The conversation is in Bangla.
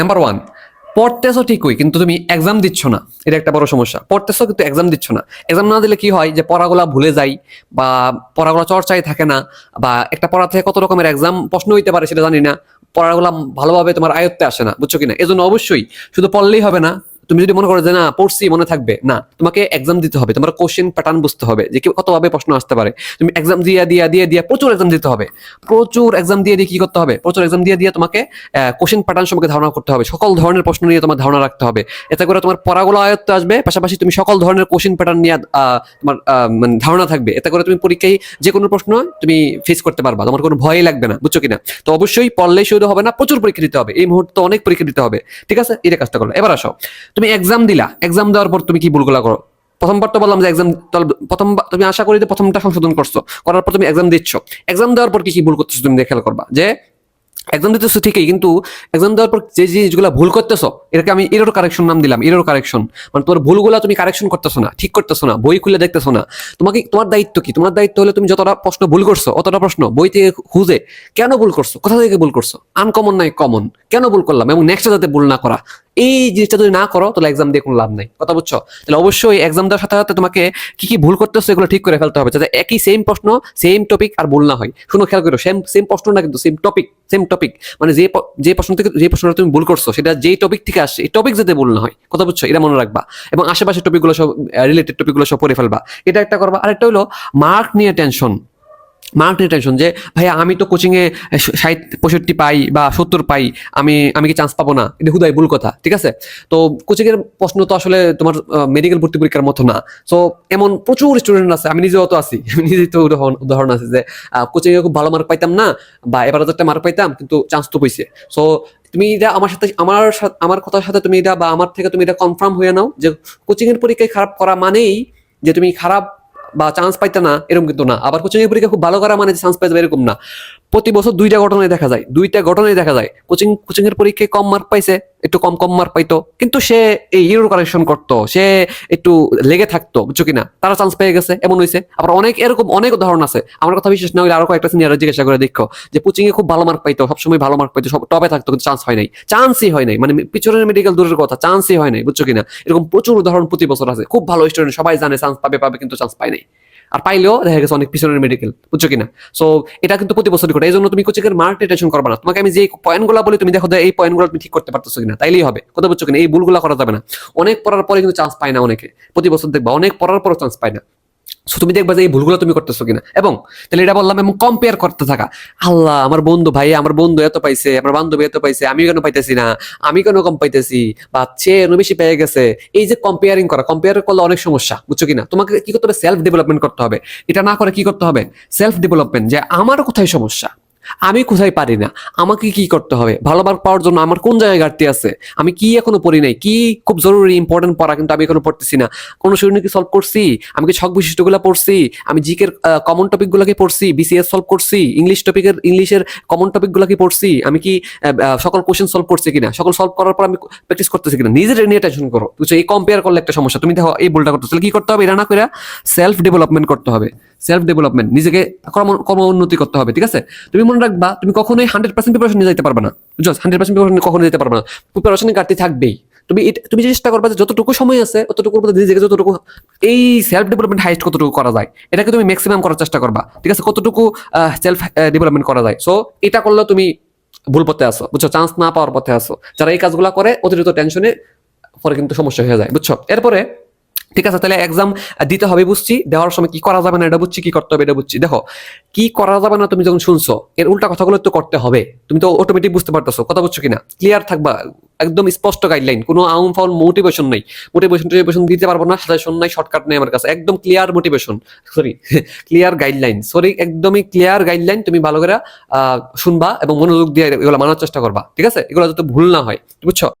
নাম্বার ওয়ান পড়তেছো ঠিকই, কিন্তু তুমি এক্সাম দিচ্ছ না। এটা একটা বড় সমস্যা। পড়তেছো কিন্তু এক্সাম দিচ্ছ না। এক্সাম না দিলে কি হয় যে পড়াগুলা ভুলে যাই বা পড়াগুলা চর্চায় থাকে না বা একটা পড়া থেকে কত রকমের এক্সাম প্রশ্ন হইতে পারে সেটা জানি না। পড়াগুলা ভালোভাবে তোমার আয়ত্তে আসে না, বুঝছ কিনা? এজন্য অবশ্যই শুধু পড়লেই হবে না তুমি যদি মনে করো যে না, পড়ছি, মনে থাকবে, না, তোমাকে এক্সাম দিতে হবে, তোমার কোশ্চেন প্যাটার্ন বুঝতে হবে, যে কতভাবে প্রশ্ন আসতে পারে। তুমি এক্সাম দিয়ে দিয়ে দিয়ে দিয়ে প্রচুর এক্সাম দিতে হবে। প্রচুর এক্সাম দিয়ে দিয়ে কি করতে হবে? প্রচুর এক্সাম দিয়ে দিয়ে তোমাকে কোশ্চেন প্যাটার্ন সম্পর্কে ধারণা করতে হবে। সকল ধরনের প্রশ্ন নিয়ে তোমার ধারণা রাখতে হবে। এতে করে তোমার পড়াগুলো আয়ত্তে আসবে, পাশাপাশি তুমি সকল ধরনের কোশ্চেন প্যাটার্ন নিয়ে তোমার মানে ধারণা থাকবে। এতে করে তুমি পরীক্ষায় যে কোনো প্রশ্ন তুমি ফেস করতে পারবা। তোমার কোনো ভয়ই লাগবে না, বুঝছ কিনা? তো অবশ্যই পড়লেই শুরু হবে না, প্রচুর পরীক্ষা দিতে হবে। এই মুহূর্তে অনেক পরীক্ষা দিতে হবে। ঠিক আছে? এটা কাজটা করো এবার আসো। তুমি এক্সাম দিলা এক্সাম দেওয়ার পর তুমি কি ভুলগুলা করো? প্রথমবার তো বললাম যে এক্সাম প্রথম তুমি আশা করি যে প্রথমটা সংশোধন করছ, করার পর তুমি এক্সাম দিচ্ছ। এক্সাম দেওয়ার পর কি কি ভুল করতেছো তুমি খেয়াল করবা? যে এক্সাম দিতেছো ঠিকই, কিন্তু এক্সাম দেওয়ার পর যে জিনিসগুলো ভুল করতেছো, এটাকে আমি এরোর কারেকশন নাম দিলাম এরোর কারেকশন মানে তোমার ভুলগুলো তুমি কারেকশন করতেছো না, ঠিক করতেছো না, বই খুলে দেখতেছো না। তোমাকে তোমার দায়িত্ব কি? তোমার দায়িত্ব হলে তুমি যতটা প্রশ্ন ভুল করছ, অতটা প্রশ্ন বই থেকে খুঁজে কেন ভুল করছ? কোথা থেকে ভুল করছ? আনকমন নাই কমন কেন ভুল করলাম? এবং নেক্সট যাতে ভুল না করা? এই জিনিসটা যদি না করো, তাহলে এক্সাম দিয়ে কোনো লাভ নাই। কথা বুঝছ? তাহলে অবশ্যই এক্সাম দেওয়ার সাথে সাথে তোমাকে কি কি ভুল করতেছো এগুলো ঠিক করে ফেলতে হবে, যাতে একই সেম প্রশ্ন সেম টপিক আর ভুল না হয়। শুনো, খেয়াল করো সেম সেম প্রশ্ন না কিন্তু সেম টপিক সেম টপিক মানে যে যে প্রশ্ন থেকে, যে প্রশ্নটা তুমি ভুল করছ, সেটা যেই টপিক থেকে আসছে এই টপিক যাতে ভুল না হয়। কথা বুঝছ? এটা মনে রাখবা। এবং আশেপাশের টপিকগুলো সব রিলেটেড টপিকগুলো সব পড়ে ফেলবা। এটা একটা করবা। আরেকটা হলো মার্ক নিয়ে টেনশন মার্ক টেনশন যে, ভাইয়া, আমি তো কোচিংয়ে ষাট, পঁয়ষট্টি পাই বা সত্তর পাই, আমি আমি কি চান্স পাবো না? এটা হুদাই, ভুল কথা, ঠিক আছে? তো কোচিংয়ের প্রশ্ন তো আসলে তোমার মেডিকেল ভর্তি পরীক্ষার মতো না। সো এমন প্রচুর স্টুডেন্ট আছে, আমি নিজেও তো আছি নিজেই তো উদাহরণ উদাহরণ আছে যে কোচিংয়ে খুব ভালো মার্ক পাইতাম না, বা এবার হাজারটা মার্ক পাইতাম, কিন্তু চান্স তো পইছে। সো তুমি এটা আমার সাথে, আমার আমার কথার সাথে তুমি এটা বা আমার থেকে তুমি এটা কনফার্ম হয়ে নাও যে কোচিং এর পরীক্ষায় খারাপ করা মানেই যে, তুমি খারাপ বা চান্স পাইতে না, এরকম কিন্তু না। আবার কোচিং এর পরীক্ষা খুব ভালো করা মানে চান্স পাইতে এরকম না। প্রতি বছর দুইটা ঘটনায় দেখা যায়, দুইটা ঘটনায় দেখা যায়। কোচিং কোচিং এর পরীক্ষায় কম মার্ক পাইছে, একটু কম কম মার্ক পাইতো। কিন্তু সে এই ইউরো কারেকশন করতো, সে একটু লেগে থাকতো, বুঝছ কিনা? তারা চান্স পেয়ে গেছে, এমন হয়েছে আবার অনেক এরকম অনেক উদাহরণ আছে। আমার কথা বিশেষ না হলে আরও কয়েকটা সিনিয়র জিজ্ঞাসা করে দেখো, যে কোচিং এ খুব ভালো মার্ক পাইতো, সবসময় ভালো মার্ক পাইতো, সব টপে থাকতো, কিন্তু চান্স হয় নাই। চান্সই হয় নাই। মানে পিছনের মেডিকেল দূরের কথা চান্সই হয় নাই, বুঝছ কিনা? এরকম প্রচুর উদাহরণ প্রতি বছর আছে। খুব ভালো স্টুডেন্ট সবাই জানে চান্স পাবে পাবে, কিন্তু চান্স পায় নাই। আর পাইলেও দেখা গেছে অনেক পিছনের মেডিকেল বুঝছ কিনা? সো এটা কিন্তু প্রতি বছরই ঘটে। এই জন্য তুমি কোচিং এর মার্ক টেনশন করবে না। তোমাকে আমি যে পয়েন্টগুলো বলি, তুমি দেখো এই পয়েন্টগুলো তুমি ঠিক করতে পারতেছো কিনা। তাইলেই হবে। কথা বুঝছ কিনা? এই ভুলগুলো করা যাবে না। অনেক পড়ার পরে কিন্তু চান্স পায় না অনেকে। প্রতি বছর দেখবা, অনেক পড়ার পরও চান্স পায় না। সো তুমি দেখবা যে এই ভুলগুলো তুমি করতেছো কিনা। এবং তাহলে এটা বললাম এবং কম্পেয়ার করতে থাকা। আল্লাহ, আমার বন্ধু ভাই, আমার বন্ধু এত পাইছে, আমার বান্ধবী এত পাইছে আমি কেন পাইতেছি না? আমি কেন কম পাইতেছি? বা সে এর বেশি পেয়ে গেছে। এই যে কম্পেয়ারিং করা কম্পেয়ার করলে অনেক সমস্যা, বুঝছ কিনা? তোমাকে কি করতে হবে? সেলফ ডেভেলপমেন্ট করতে হবে। এটা না করে কি করতে হবে? সেলফ ডেভেলপমেন্ট যে আমার কোথায় সমস্যা? আমি কোথায় পারি না? আমাকে কি করতে হবে? ভালো মার্ক পাওয়ার জন্য আমার কোন জায়গায় ঘাটতি আছে? আমি কি এখনও পড়ি নাই? কি খুব জরুরি ইম্পর্টেন্ট পড়া কিন্তু আমি এখনও পড়তেছি না। কোনো শরীর কি সলভ করছি? আমি কি ছক বিশিষ্টগুলো পড়ছি? আমি জিকের কমন টপিকগুলো কি পড়ছি? বিসিএস সলভ করছি? ইংলিশ টপিকের ইংলিশের কমন টপিকগুলো কি পড়ছি? আমি কি সকল কোশ্চেন সলভ করছি কিনা? সকল সলভ করার পর আমি প্র্যাকটিস করতেছি কিনা? নিজের নিয়ে টেনশন করো। বুঝছ? এই কম্পেয়ার করলে একটা সমস্যা। তুমি দেখো, এই বলটা করতেছো। কি করতে হবে? এটা না করে সেলফ ডেভেলপমেন্ট করতে হবে। সেলফ ডেভেলপমেন্ট নিজেকে কর্ম উন্নতি করতে হবে, ঠিক আছে? তুমি মনে রাখবা, তুমি কখনোই হান্ড্রেড পার্সেন্ট প্রিপারেশন নিয়ে যেতে পারবে না। বুঝছ হান্ড্রেড পার্সেন্ট প্রিপারেশন কখনো যেতে পারবে না। প্রিপারেশনের ঘাটতি থাকবেই। তুমি তুমি চেষ্টা করবা যে যতটুকু সময় আছে, ততটুকুর মধ্যে নিজেকে যতটুকু, এই সেলফ ডেভেলপমেন্ট হাইস্ট কতটুকু করা যায়, এটাকে তুমি ম্যাক্সিমাম করার চেষ্টা করবা। ঠিক আছে? কতটুকু সেলফ ডেভেলপমেন্ট করা যায়। সো এটা করলে তুমি ভুল পথে আসো বুঝছ? চান্স না পাওয়ার পথে আসো যারা এই কাজগুলো করে, অতিরিক্ত টেনশনে পরে কিন্তু সমস্যা হয়ে যায়, বুঝছ? এরপরে ঠিক আছে, তাহলে এক্সাম দিতে হবে বুঝছি, দেওয়ার সময় কি করা যাবে না এটা বুঝছি, কি করতে হবে এটা বুঝছি। দেখো, কি করা যাবে না তুমি যখন শুনছো, এর উল্টা কথাগুলো তো করতে হবে। তুমি তো অটোমেটিক বুঝতে পারতেছো, কথা বুঝছ কিনা? ক্লিয়ার থাকবা, একদম স্পষ্ট গাইডলাইন কোনো আউন ফাউন মোটিভেশন নেই। মোটিভেশন টোটিভেশন দিতে পারব না সাজেশন নাই শর্টকাট নেই আমার কাছে, একদম clear motivation sorry clear guideline sorry একদমই ক্লিয়ার গাইডলাইন তুমি ভালো করে শুনবা এবং মনোযোগ দিয়ে এগুলো মানার চেষ্টা করবা, ঠিক আছে? এগুলো যাতে ভুল না হয়, বুঝছ?